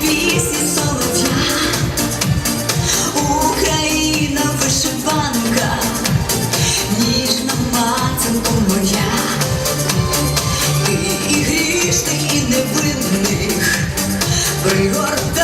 Пісні солодя, Україна вишиванка, ніжна матинку моя, і грішних, і невинних. Пригорда.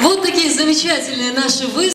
Вот такие замечательные наши выступы.